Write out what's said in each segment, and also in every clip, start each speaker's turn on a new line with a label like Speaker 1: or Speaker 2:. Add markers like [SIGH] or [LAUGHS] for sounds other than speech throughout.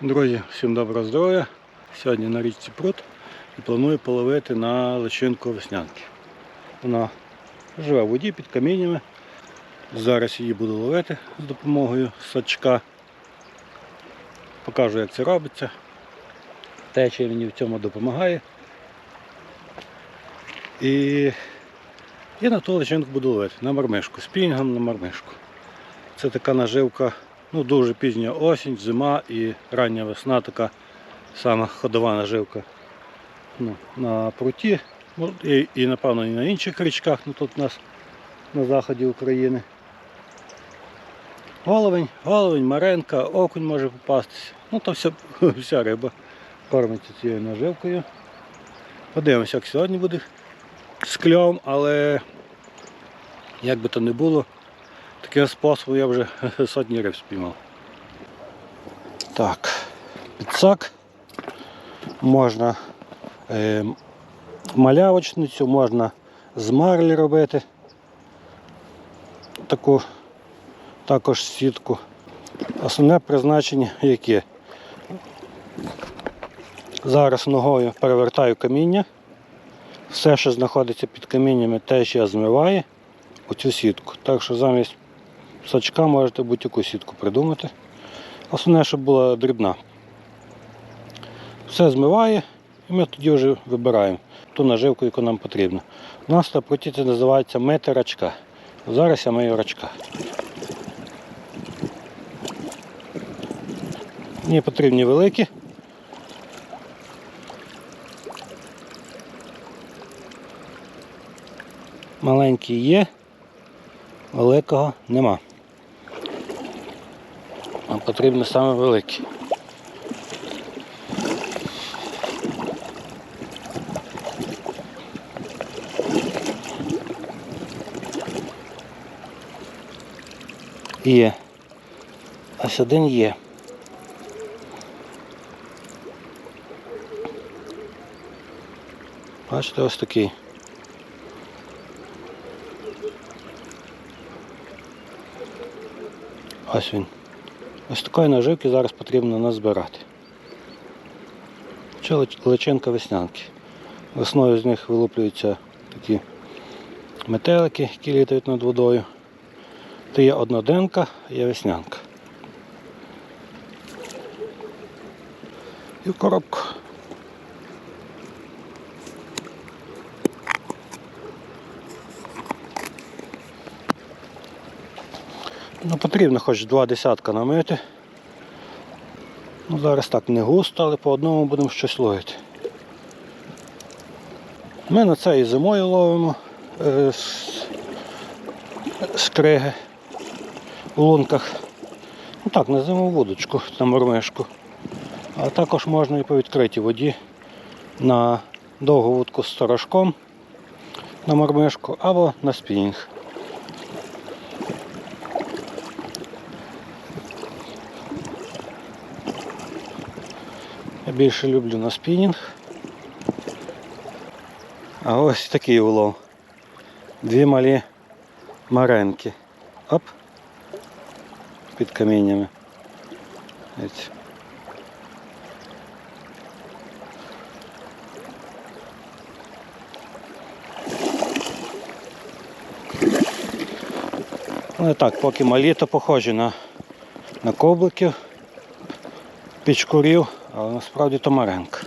Speaker 1: Друзі, всім доброго здоров'я. Сьогодні на річці Прут і планую половити на личинку веснянки. Вона живе в воді під каміннями. Зараз її буду ловити з допомогою сачка. Покажу, як це робиться. Течія мені в цьому допомагає. І я на ту личинку буду ловити на мармишку, з пінгом на мармишку. Це така наживка, ну дуже пізня осінь, зима і рання весна, така сама ходова наживка ну, на пруті. Ну, і, і напевно і на інших річках, ну тут у нас на заході України. Головень, головень, маренка, окунь може попастися. Ну то вся, [LAUGHS] вся риба кормиться цією наживкою. Подивимося, як сьогодні буде з кльом, але як би то не було, таким способом я вже [LAUGHS] сотні риб спіймав. Так, підсак. Можна е, малявочницю, можна з марлі робити. Таку також сітку. Основне призначення яке? Зараз ногою перевертаю каміння. Все, що знаходиться під каміннями, теж я змиваю оцю сітку. Так що замість сачка можете будь-яку сітку придумати. Основне, щоб була дрібна. Все змиває і ми тоді вже вибираємо ту наживку, яку нам потрібно. У нас на проті це називається мити рачка. Зараз я мию рачка. Мені потрібні великі. Маленькі є, великого нема. Нам потрібно саме великі. Є. Ось один є. Бачите, ось такий. Ось він. Ось такої наживки зараз потрібно назбирати. Це личинка веснянки. Весною з них вилуплюються такі метелики, які літають над водою. Це є одноденка, є веснянка. І в коробку. Ну, потрібно хоч два десятка намити. Ну, зараз так не густо, але по одному будемо щось ловити. Ми на це і зимою ловимо е, скриги у лунках. Ну так, на зиму вудочку, на мормишку. А також можна і по відкритій воді на довгу вудку з сторожком на мормишку або на спінінг. Більше люблю на спінінг. А ось такий улов. Дві малі маренки. Оп. Під каміннями. Ну і так, поки малі, то похожі на, на кобликів, пічкурів, але насправді то маренка.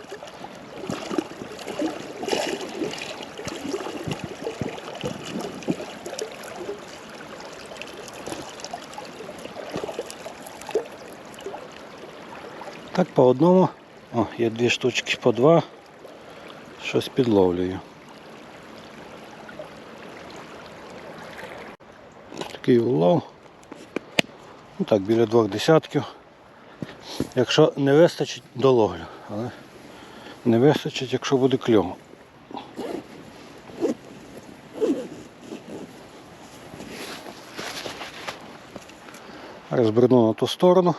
Speaker 1: Так по одному. О, є дві штучки по два. Щось підловлюю. Такий улов. Ну так, біля двох десятків. Якщо не вистачить, доловлю. Але не вистачить, якщо буде кльов. Розберну на ту сторону.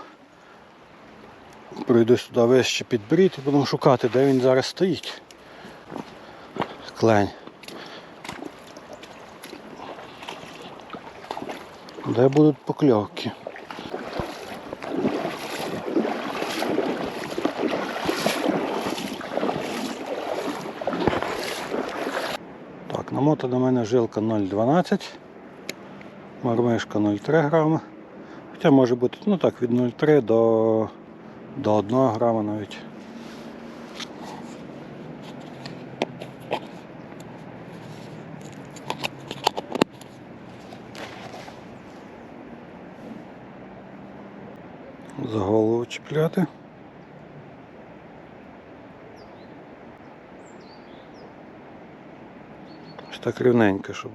Speaker 1: Пройду сюди вище під брід і будемо шукати, де він зараз стоїть. Клень. Де будуть покльовки. Намотана в мене жилка 0,12, мармишка 0,3 грама. Хоча може бути ну так, від 0,3 до, до 1 грама навіть. За голову чіпляти. Ось так рівненько, щоб,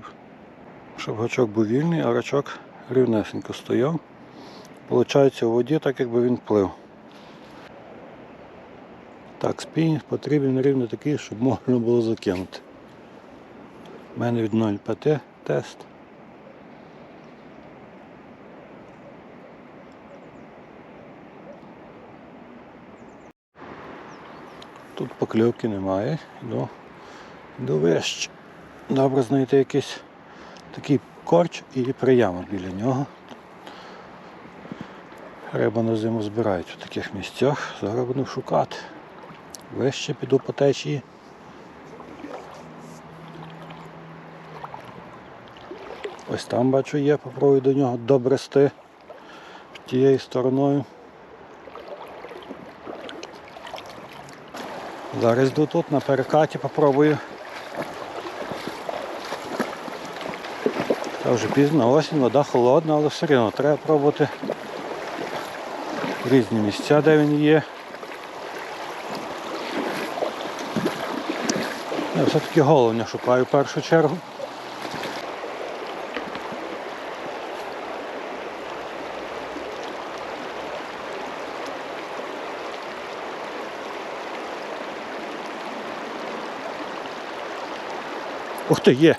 Speaker 1: щоб гачок був вільний, а рачок рівнесенько стояв. Получається у воді так, якби він плив. Так, спінінг потрібен рівно такий, щоб можна було закинути. У мене від 0,5 тест. Тут покльовки немає. Йду, йду вище. Добре знайти якийсь такий корч і приямок біля нього. Риба на зиму збирають у таких місцях. Зараз буду шукати. Вище піду по течії. Ось там бачу є, попробую до нього добрести тією стороною. Зараз йду тут на перекаті, попробую. Та вже пізно осінь, вода холодна, але все одно треба пробувати різні місця, де він є. Я все-таки головня шукаю в першу чергу. Ух ти, є!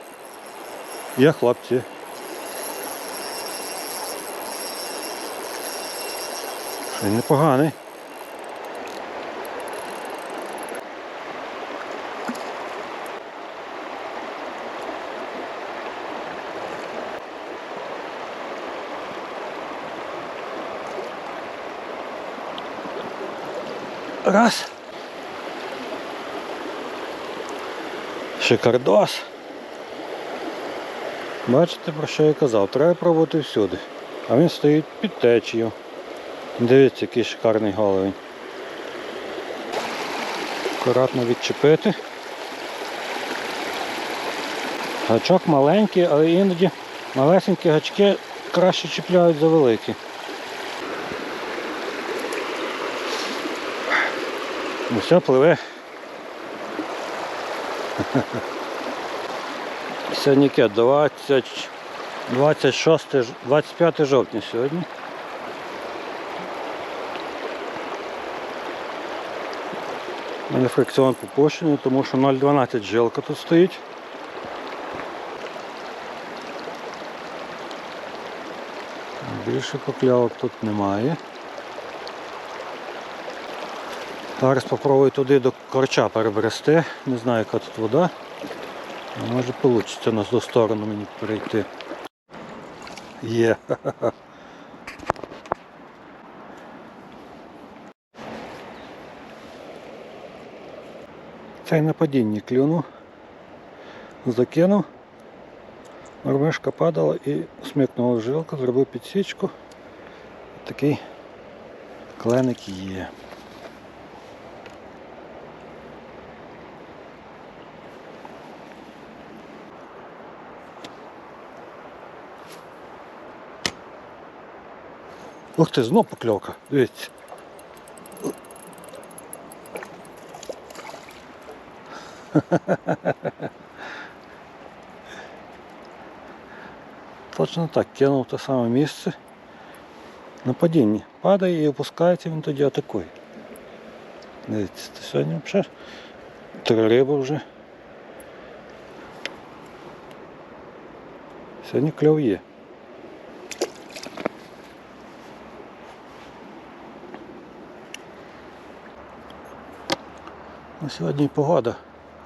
Speaker 1: Є хлопці. Він непоганий. Раз. Шикардос. Бачите, про що я казав, треба пробувати всюди. А він стоїть під течією. Дивіться, який шикарний головень. Акуратно відчепити. Гачок маленький, але іноді малесенькі гачки краще чіпляють за великі. Все, пливе. Сьогодні яке? 26, ж- 25 жовтня сьогодні. У мене фрикціон попущений, тому що 0,12 жилка тут стоїть. Більше поклявок тут немає. Зараз спробую туди до корча перебрести. Не знаю, яка тут вода. Може вийде на ту сторону мені перейти. Є. [LAUGHS] Цей на падінні закинув, нормишка падала і смикнула жилку, зробив підсічку. Такий кленик є. Ух ти, знов покльовка, дивіться. [LAUGHS] Точно так, кинув те саме місце. На падінні. Падає і опускається, він тоді атакує. Дивіться, сьогодні взагалі три риби вже. Сьогодні кльов є. Ну, сьогодні погода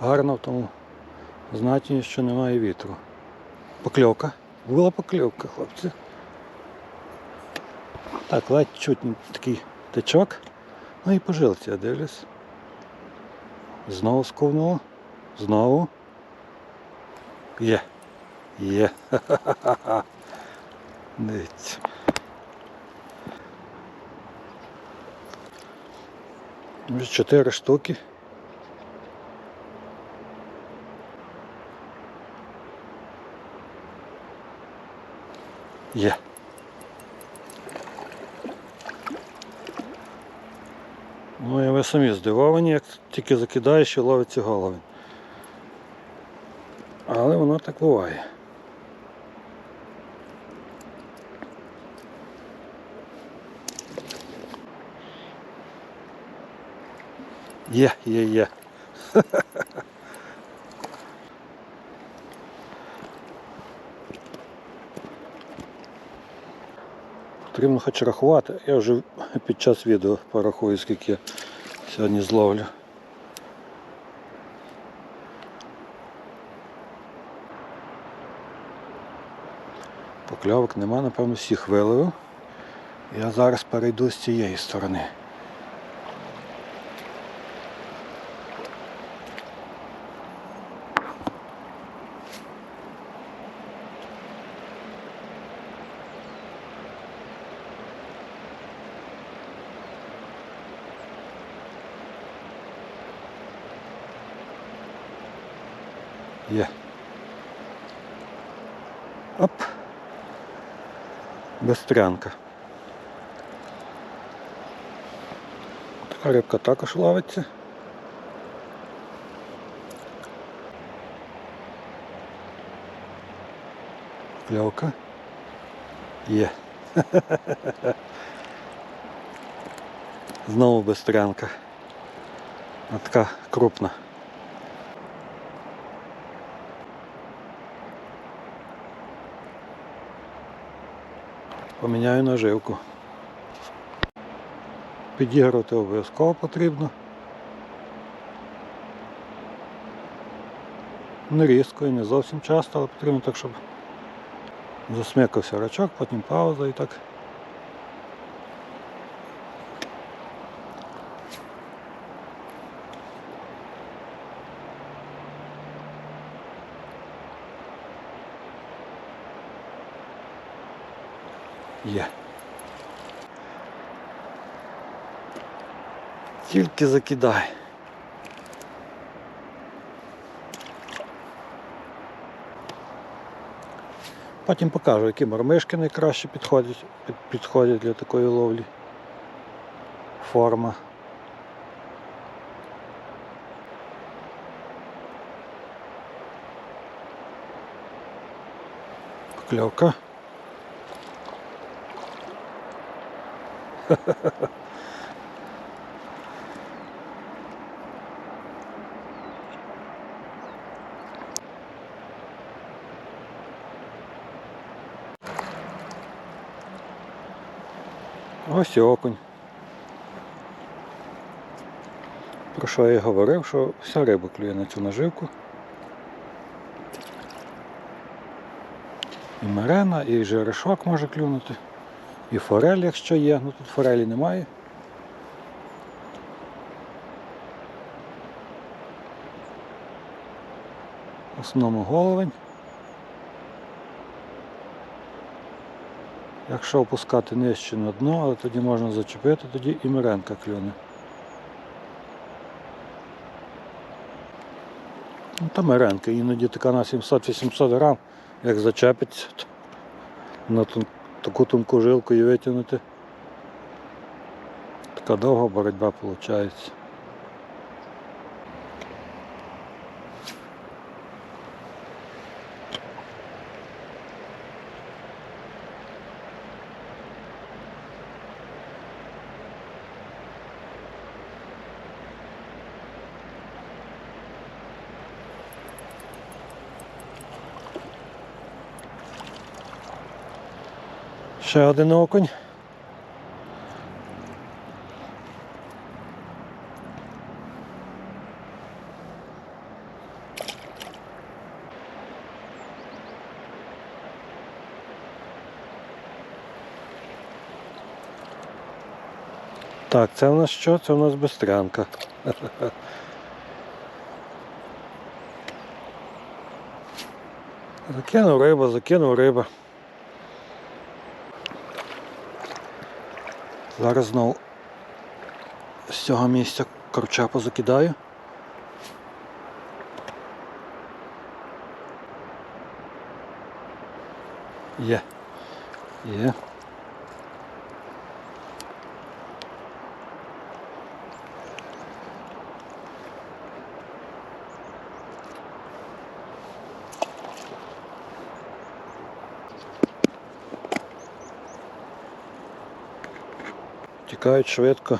Speaker 1: гарна в тому значенні, що немає вітру. Покльовка. Була покльовка, хлопці. Так, ледь чуть такий течок. Ну і по жилці, я дивлюсь. Знову сковнуло. Знову. Є. Є. Ха-ха-ха-ха. [LAUGHS] Дивіться. Чотири штуки. Є. Ну і ви самі здивовані, як тільки закидаєш і ловиться головень. Але воно так буває. Є, є, є. [LAUGHS] Потрібно хоч рахувати. Я вже під час відео порахую, скільки я сьогодні зловлю. Покльовок нема, напевно, всіх виловив. Я зараз перейду з цієї сторони. Оп. Бестрянка. Така рибка також ловиться. Кльовка. Є. Знову [LAUGHS] бестрянка. Така крупна. Поміняю наживку. Підігрувати обов'язково потрібно. Не різко і не зовсім часто, але потрібно так, щоб засмикався рачок, потім пауза і так. Є. Тільки закидай. Потім покажу, які мормишки найкраще підходять, підходять для такої ловлі. Форма. Покльовка. [LAUGHS] Ось окунь. Про що я і говорив, що вся риба клює на цю наживку. І мерена, і жерешок може клюнути, і форель, якщо є. Ну тут форелі немає. В основному головень. Якщо опускати нижче на дно, але тоді можна зачепити, тоді і меренка клюне. Ну, та меренка, іноді така на 700-800 грам, як зачепиться, на таку тонку жилку і витягнути. Така довга боротьба виходить. Ще один окунь. Так, це в нас що? Це в нас бестрянка. [LAUGHS] Закинув риба, закинув риба. Зараз знову з цього місця корча позакидаю. Є. Є. Тікають швидко.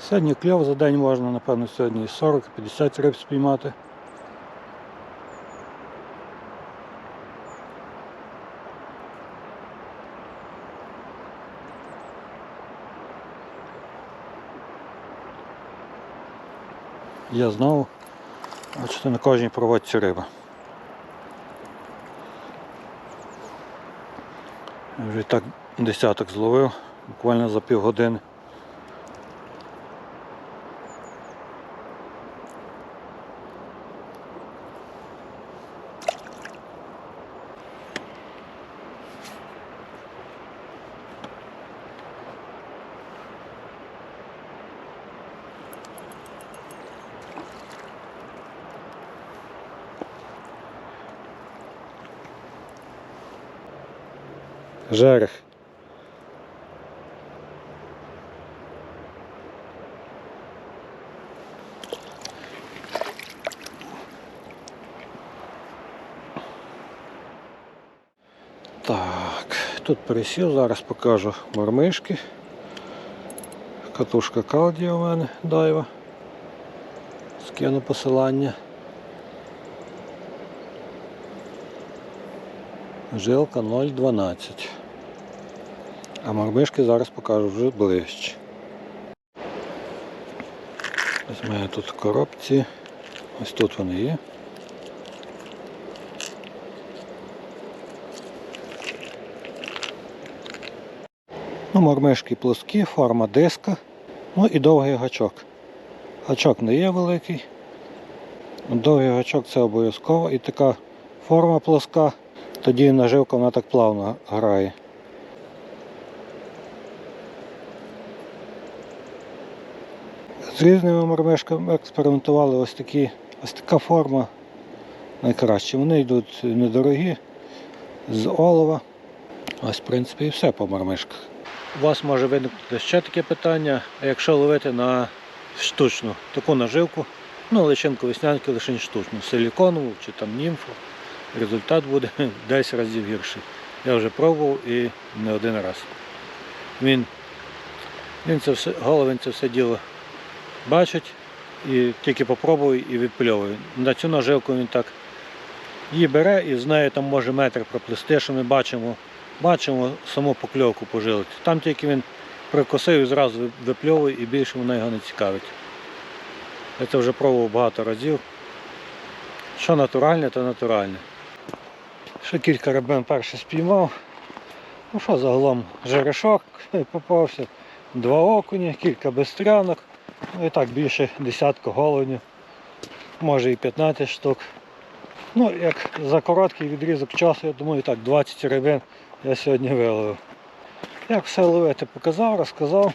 Speaker 1: Сьогодні кльов за день можна, напевно, сьогодні і 40-50 риб спіймати. Я знову, бачите, на кожній проводці риба. Вже так десяток зловив, буквально за півгодини. Жерех. Так, тут пересів, зараз покажу мормишки. Катушка калдія у мене дайва. Скину посилання. Жилка 0,12. А мормишки зараз покажу вже ближче. Ось мене тут коробці. Ось тут вони є. Ну, мормишки плоскі, форма диска, ну і довгий гачок. Гачок не є великий. Довгий гачок це обов'язково і така форма плоска, тоді наживка вона так плавно грає. Різними мормишками експериментували ось такі, ось така форма найкраще. Вони йдуть недорогі, з олова. Ось, в принципі, і все по мормишках. У вас може виникнути ще таке питання, якщо ловити на штучну таку наживку, ну личинку веснянки лише штучну, силіконову чи там німфу, результат буде [LAUGHS] 10 разів гірший. Я вже пробував і не один раз. Він, він це все, головень це все діло бачить і тільки попробує і відпльовує. На цю наживку він так її бере і з нею там може метр проплисти, що ми бачимо, бачимо саму покльовку по жилці. Там тільки він прикосив і зразу випльовує і більше вона його не цікавить. Я це вже пробував багато разів. Що натуральне, то натуральне. Ще кілька рибин перше спіймав. Ну що загалом жерешок [LAUGHS] попався, два окуні, кілька бестрянок, ну і так більше десятка головнів, може і 15 штук. Ну, як за короткий відрізок часу, я думаю, так, 20 рибин я сьогодні виловив. Як все ловити показав, розказав.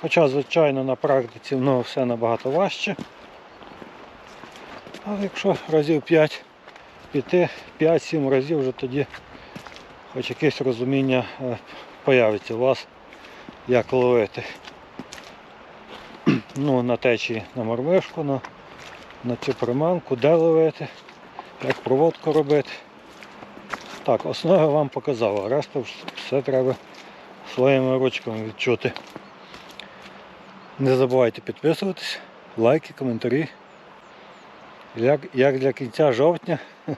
Speaker 1: Хоча, звичайно, на практиці воно все набагато важче. Але якщо разів 5 піти, 5-7 разів вже тоді хоч якесь розуміння е, появиться у вас, як ловити. [CLEARS THROAT] Ну, на течії на мормишку, на, на цю приманку, де ловити, як проводку робити. Так, основи вам показав, а решту все треба своїми ручками відчути. Не забувайте підписуватись, лайки, коментарі. Як, як для кінця жовтня [LAUGHS]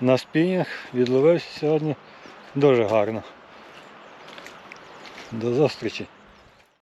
Speaker 1: на спінінг відловився сьогодні дуже гарно. До зустрічі!